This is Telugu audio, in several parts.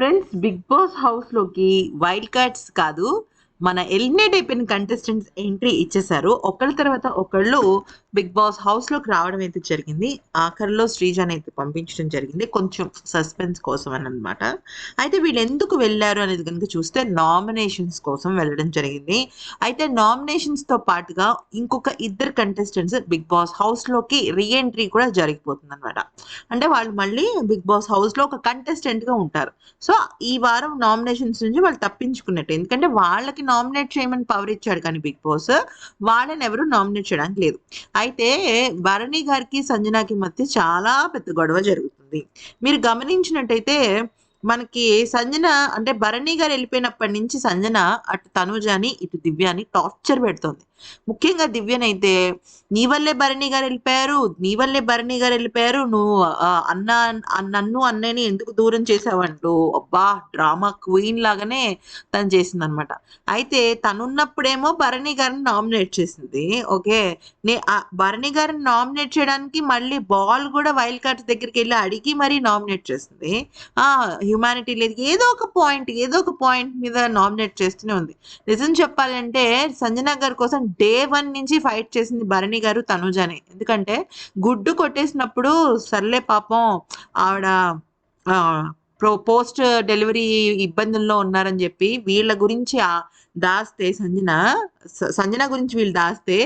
ఫ్రెండ్స్ బిగ్ బాస్ హౌస్లోకి వైల్డ్ కార్డ్స్ కాదు మన ఎలిమినేట్ అయిపోయిన కంటెస్టెంట్స్ ఎంట్రీ ఇచ్చేసారు ఒకళ్ళ తర్వాత ఒకళ్ళు బిగ్ బాస్ హౌస్లోకి రావడం అయితే జరిగింది. ఆఖరిలో శ్రీజాని అయితే పంపించడం జరిగింది. కొంచెం సస్పెన్స్ కోసం అని అనమాట అయితే వీళ్ళు ఎందుకు వెళ్ళారు అనేది కనుక చూస్తే నామినేషన్స్ కోసం వెళ్ళడం జరిగింది. అయితే నామినేషన్స్తో పాటుగా ఇంకొక ఇద్దరు కంటెస్టెంట్స్ బిగ్ బాస్ హౌస్లోకి రీఎంట్రీ కూడా జరిగిపోతుంది అనమాట అంటే వాళ్ళు మళ్ళీ బిగ్ బాస్ హౌస్లో ఒక కంటెస్టెంట్గా ఉంటారు. సో ఈ వారం నామినేషన్స్ నుంచి వాళ్ళు తప్పించుకున్నట్టు. ఎందుకంటే వాళ్ళకి నామినేట్ చేయమని పవర్ ఇచ్చాడు కానీ బిగ్ బాస్ వాళ్ళని ఎవరు నామినేట్ చేయడానికి లేదు. అయితే భరణి గారికి సంజనాకి మధ్య చాలా పెద్ద గొడవ జరుగుతుంది. మీరు గమనించినట్టయితే మనకి సంజన అంటే భరణి గారు వెళ్ళిపోయినప్పటి నుంచి సంజన అటు తనుజాని ఇటు దివ్యాని టార్చర్ పెడుతోంది. ముఖ్యంగా దివ్యనైతే నీ వల్లే భరణి గారు వెళ్ళిపోయారు నీ వల్లే భరణి గారు వెళ్ళిపోయారు నువ్వు అన్న నన్ను అన్నయ్యని ఎందుకు దూరం చేసావంటూ అబ్బా డ్రామా క్వీన్ లాగానే తను చేసింది అనమాట అయితే తనున్నప్పుడేమో భరణి గారిని నామినేట్ చేసింది. ఓకే నే ఆ భరణి గారిని నామినేట్ చేయడానికి మళ్ళీ బాల్ కూడా వైల్డ్ కార్డ్స్ దగ్గరికి వెళ్ళి అడిగి మరీ నామినేట్ చేసింది. ఆ హ్యుమానిటీ లేదు. ఏదో ఒక పాయింట్ ఏదో ఒక పాయింట్ మీద నామినేట్ చేస్తూనే ఉంది. నిజం చెప్పాలంటే సంజన గారి కోసం డే వన్ నుంచి ఫైట్ చేసింది భరణి గారు తనుజానే. ఎందుకంటే గుడ్డు కొట్టేసినప్పుడు సర్లే పాపం ఆవిడ ప్రో పోస్ట్ డెలివరీ ఇబ్బందుల్లో ఉన్నారని చెప్పి వీళ్ళ గురించి దాస్తే సంజన సంజన గురించి వీళ్ళు దాస్తే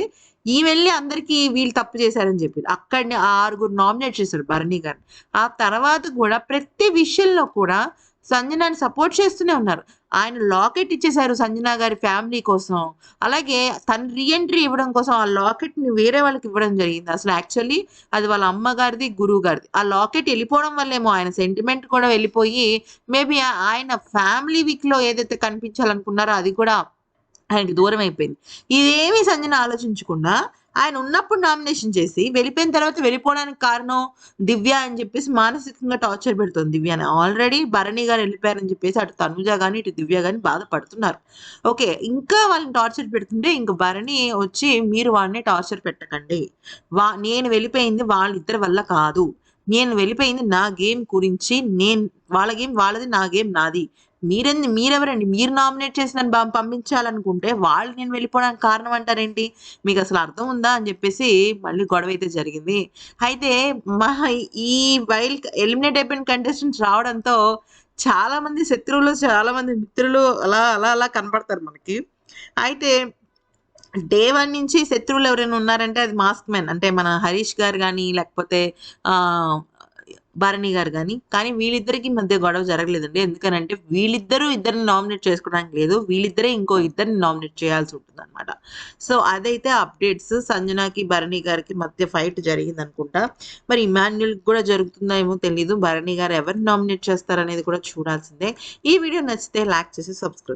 ఈ వెళ్ళి అందరికీ వీళ్ళు తప్పు చేశారని చెప్పి అక్కడిని ఆరుగురు నామినేట్ చేశారు భరణి గారు ఆ తర్వాత కూడా ప్రతి విషయంలో కూడా సంజనాని సపోర్ట్ చేస్తూనే ఉన్నారు. ఆయన లాకెట్ ఇచ్చేశారు సంజన గారి ఫ్యామిలీ కోసం. అలాగే తన రీఎంట్రీ ఇవ్వడం కోసం ఆ లాకెట్ని వేరే వాళ్ళకి ఇవ్వడం జరిగింది. అసలు యాక్చువల్లీ అది వాళ్ళ అమ్మగారిది గురువు గారిది ఆ లాకెట్ వెళ్ళిపోవడం వల్లేమో ఆయన సెంటిమెంట్ కూడా వెళ్ళిపోయి మేబీ ఆయన ఫ్యామిలీ వీక్లో ఏదైతే కనిపించాలనుకున్నారో అది కూడా ఆయనకి దూరం అయిపోయింది ఇదేమి సంజన ఆలోచించకుండా ఆయన ఉన్నప్పుడు నామినేషన్ చేసి వెళ్ళిపోయిన తర్వాత వెళ్ళిపోవడానికి కారణం దివ్య అని చెప్పేసి మానసికంగా టార్చర్ పెడుతుంది. దివ్యని ఆల్రెడీ భరణి గారు వెళ్ళిపోయారని చెప్పేసి అటు తనుజ కానీ ఇటు దివ్య కానీ బాధపడుతున్నారు. ఓకే ఇంకా వాళ్ళని టార్చర్ పెడుతుంటే ఇంక భరణి వచ్చి మీరు వాడిని టార్చర్ పెట్టకండి. వా నేను వెళ్ళిపోయింది వాళ్ళిద్దరి వల్ల కాదు. నేను వెళ్ళిపోయింది నా గేమ్ గురించి నేను వాళ్ళ గేమ్ వాళ్ళది నా గేమ్ నాది. మీరెంది మీరెవరండి? మీరు నామినేట్ చేసి నన్ను పంపించాలనుకుంటే వాళ్ళు నేను వెళ్ళిపోవడానికి కారణం అంటారేంటి మీకు అసలు అర్థం ఉందా అని చెప్పేసి మళ్ళీ గొడవ అయితే జరిగింది. అయితే మా ఈ వైల్డ్ ఎలిమినేట్ అయిపోయిన కంటెస్టెంట్స్ రావడంతో చాలా మంది శత్రువులు చాలా మంది మిత్రులు అలా అలా అలా కనపడతారు మనకి. అయితే డే వన్ నుంచి శత్రువులు ఎవరైనా ఉన్నారంటే అది మాస్క్ మ్యాన్. అంటే మన హరీష్ గారు కానీ లేకపోతే భరణి గారు కానీ కానీ వీళ్ళిద్దరికి మధ్య గొడవ జరగలేదండి. ఎందుకనంటే వీళ్ళిద్దరూ ఇద్దరిని నామినేట్ చేసుకోవడానికి లేదు. వీళ్ళిద్దరే ఇంకో ఇద్దరిని నామినేట్ చేయాల్సి ఉంటుంది అనమాట సో అదైతే అప్డేట్స్ సంజనాకి భరణి గారికి మధ్య ఫైట్ జరిగింది అనుకుంటా మరి ఇమాన్యుల్ కూడా జరుగుతుందో ఏమో తెలియదు భరణి గారు ఎవరిని నామినేట్ చేస్తారనేది కూడా చూడాల్సిందే. ఈ వీడియో నచ్చితే లైక్ చేసి సబ్స్క్రైబ్